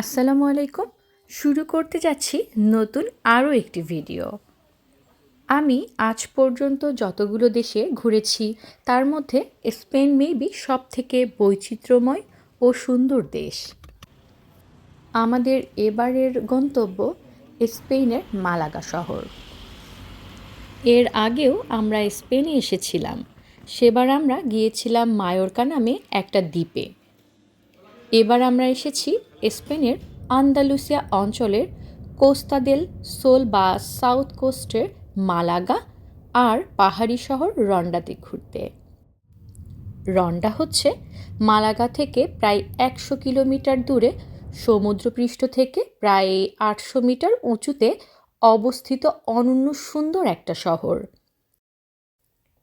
আসসালামু আলাইকুম। শুরু করতে যাচ্ছি নতুন আরও একটি ভিডিও। আমি আজ পর্যন্ত যতগুলো দেশে ঘুরেছি, তার মধ্যে স্পেন মেবি সব থেকে বৈচিত্র্যময় ও সুন্দর দেশ। আমাদের এবারের গন্তব্য স্পেনের মালাগা শহর। এর আগেও আমরা স্পেনে এসেছিলাম। সেবার আমরা গিয়েছিলাম মায়োরকা নামে একটা দ্বীপে। এবার আমরা এসেছি স্পেনের আন্দালুসিয়া অঞ্চলের কোস্তাদেল সোল বা সাউথ কোস্টের মালাগা আর পাহাড়ি শহর রন্ডাতে ঘুরতে। রন্ডা হচ্ছে মালাগা থেকে প্রায় একশো কিলোমিটার দূরে, সমুদ্রপৃষ্ঠ থেকে প্রায় আটশো মিটার উঁচুতে অবস্থিত অনন্য সুন্দর একটা শহর।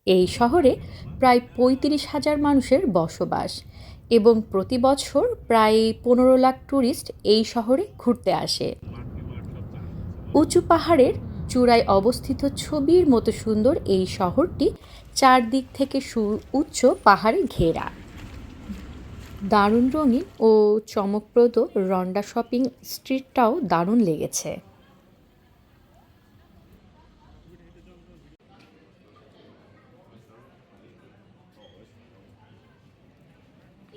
এই শহরে প্রায় পঁয়ত্রিশ হাজার মানুষের বসবাস। এবং প্রতি বছর প্রায় পনেরো লাখ ট্যুরিস্ট এই শহরে ঘুরতে আসে। উঁচু পাহাড়ের চূড়ায় অবস্থিত ছবির মতো সুন্দর এই শহরটি চারদিক থেকে উচ্চ পাহাড়ে ঘেরা। দারুণ রঙিন ও চমকপ্রদ রন্ডা শপিং স্ট্রিটটাও দারুণ লেগেছে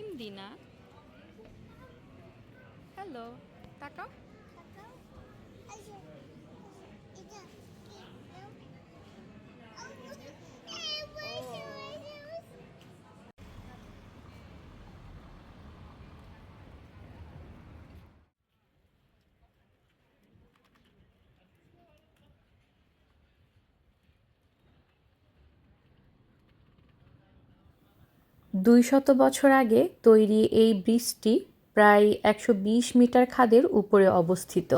ইমদিনা হ্যালো তাকাও। দুই শত বছর আগে তৈরি এই ব্রিজটি প্রায় একশো বিশ মিটার খাদের উপরে অবস্থিত।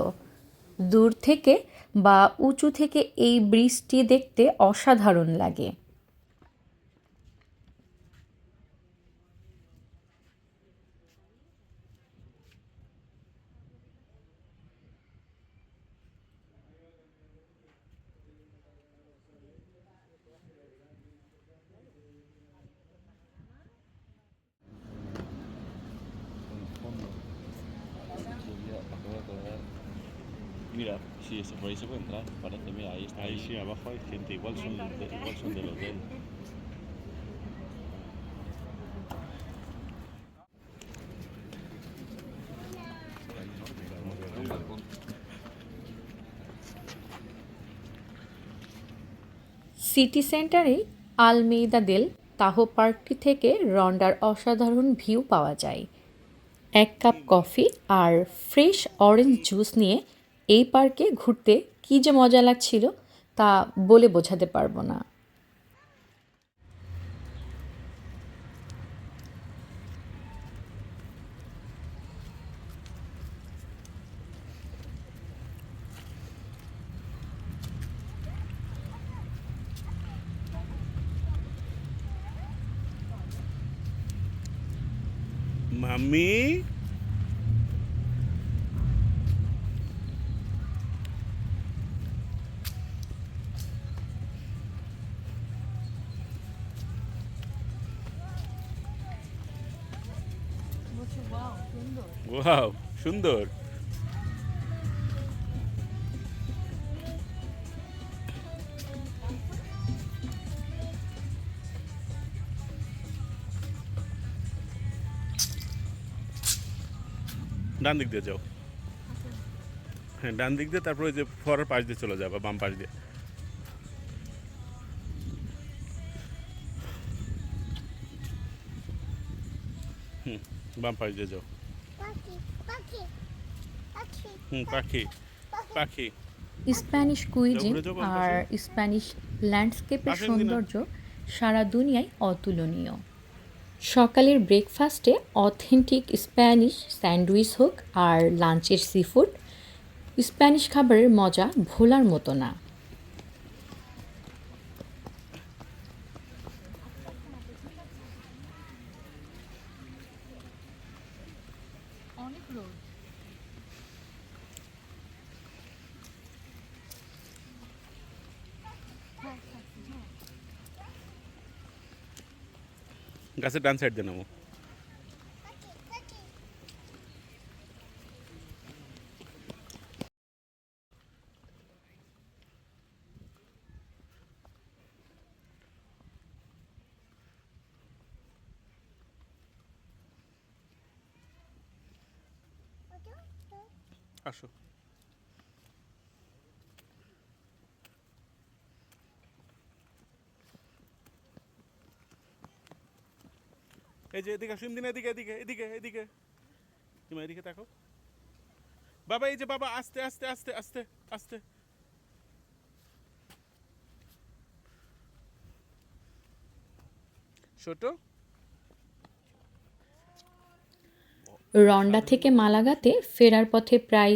দূর থেকে বা উঁচু থেকে এই ব্রিজটি দেখতে অসাধারণ লাগে। Mira, si eso por ahí se puede entrar, parece, mira, ahí está. Ahí sí, abajo hay gente, igual son, de, igual son del hotel. City সেন্টারেই Alameda del Tajo পার্কটি থেকে রন্ডার অসাধারণ ভিউ পাওয়া যায় এক কাপ কফি আর fresh orange juice নিয়ে এই পার্কে ঘুরতে কী যে মজা লাগছিল তা বলে বোঝাতে পারব না। Mami. ওয়াও সুন্দর ডান দিক দিয়ে যাও। হ্যাঁ ডান দিক দিয়ে তারপরে যে ফরের পাশ দিয়ে চলে যাবে বাম পাশ দিয়ে। হুম বাম পাশ দিয়ে যাও। হুম পাখি পাখি। স্প্যানিশ কুইজিন আর স্প্যানিশ ল্যান্ডস্কেপের। সৌন্দর্য সারা দুনিয়ায় অতুলনীয়। সকালের ব্রেকফাস্টে অথেন্টিক স্প্যানিশ স্যান্ডউইচ হোক আর লাঞ্চের সিফুড স্প্যানিশ খাবারের মজা ভোলার মতো না। গাছের ডান সাইড দিয়ে নেবো আসো এই যে এদিকে এদিকে এদিকে এদিকে এদিকে। তুমি এদিকে দেখো বাবা এই যে বাবা আস্তে আস্তে আস্তে আস্তে আস্তে। ছোট। রন্ডা থেকে মালাগাতে ফেরার পথে প্রায়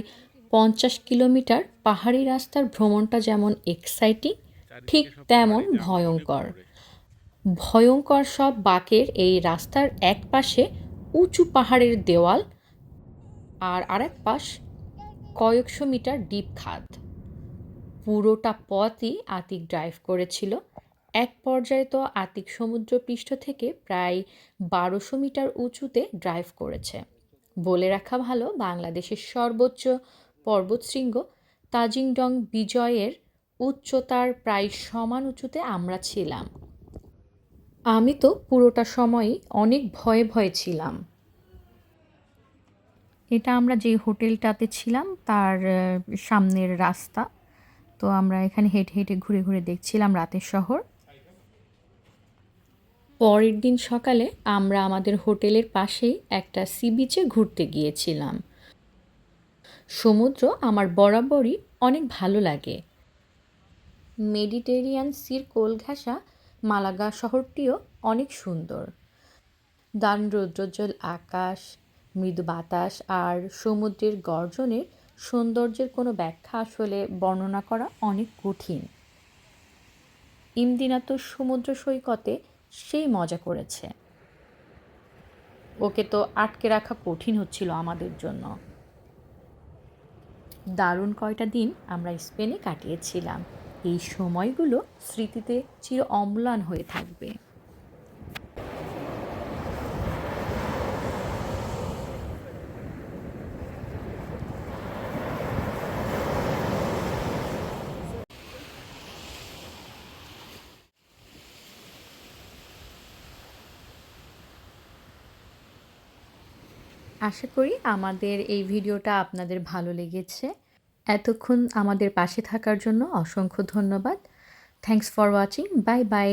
পঞ্চাশ কিলোমিটার পাহাড়ি রাস্তার ভ্রমণটা যেমন এক্সাইটিং ঠিক তেমন ভয়ঙ্কর। ভয়ঙ্কর সব বাঁকের এই রাস্তার এক পাশে উঁচু পাহাড়ের দেওয়াল আর আরেক পাশ কয়েকশো মিটার ডিপ খাদ। পুরোটা পথই আতিক ড্রাইভ করেছিল। এক পর্যায়ে তো আতিক সমুদ্রপৃষ্ঠ থেকে প্রায় বারোশো মিটার উঁচুতে ড্রাইভ করেছে। বলে রাখা ভালো, বাংলাদেশের সর্বোচ্চ পর্বতশৃঙ্গ তাজিংডং বিজয়ের উচ্চতার প্রায় সমান উঁচুতে আমরা ছিলাম। আমি তো পুরোটা সময়ই অনেক ভয়ে ভয়ে ছিলাম। এটা আমরা যে হোটেলটাতে ছিলাম, তার সামনের রাস্তা। তো আমরা এখানে হেঁটে হেঁটে ঘুরে ঘুরে দেখছিলাম রাতের শহর। পরের দিন সকালে আমরা আমাদের হোটেলের পাশেই একটা সি বিচে ঘুরতে গিয়েছিলাম। সমুদ্র আমার বরাবরই অনেক ভালো লাগে। মেডিটেরিয়ান সির কোল ঘেঁষা মালাগা শহরটিও অনেক সুন্দর। দান রৌদ্রোজ্জ্বল আকাশ, মৃদু বাতাস আর সমুদ্রের গর্জনের সৌন্দর্যের কোনো ব্যাখ্যা আসলে বর্ণনা করা অনেক কঠিন। ইমদিনা তো সমুদ্র সৈকতে সেই মজা করেছে। ওকে তো আটকে রাখা কঠিন হচ্ছিল আমাদের জন্য। দারুণ কয়টা দিন আমরা স্পেনে কাটিয়েছিলাম। এই সময়গুলো স্মৃতিতে চির অম্লান হয়ে থাকবে। আশা করি আমাদের এই ভিডিওটা আপনাদের ভালো লেগেছে। এতক্ষণ আমাদের পাশে থাকার জন্য অসংখ্য ধন্যবাদ। Thanks for watching bye bye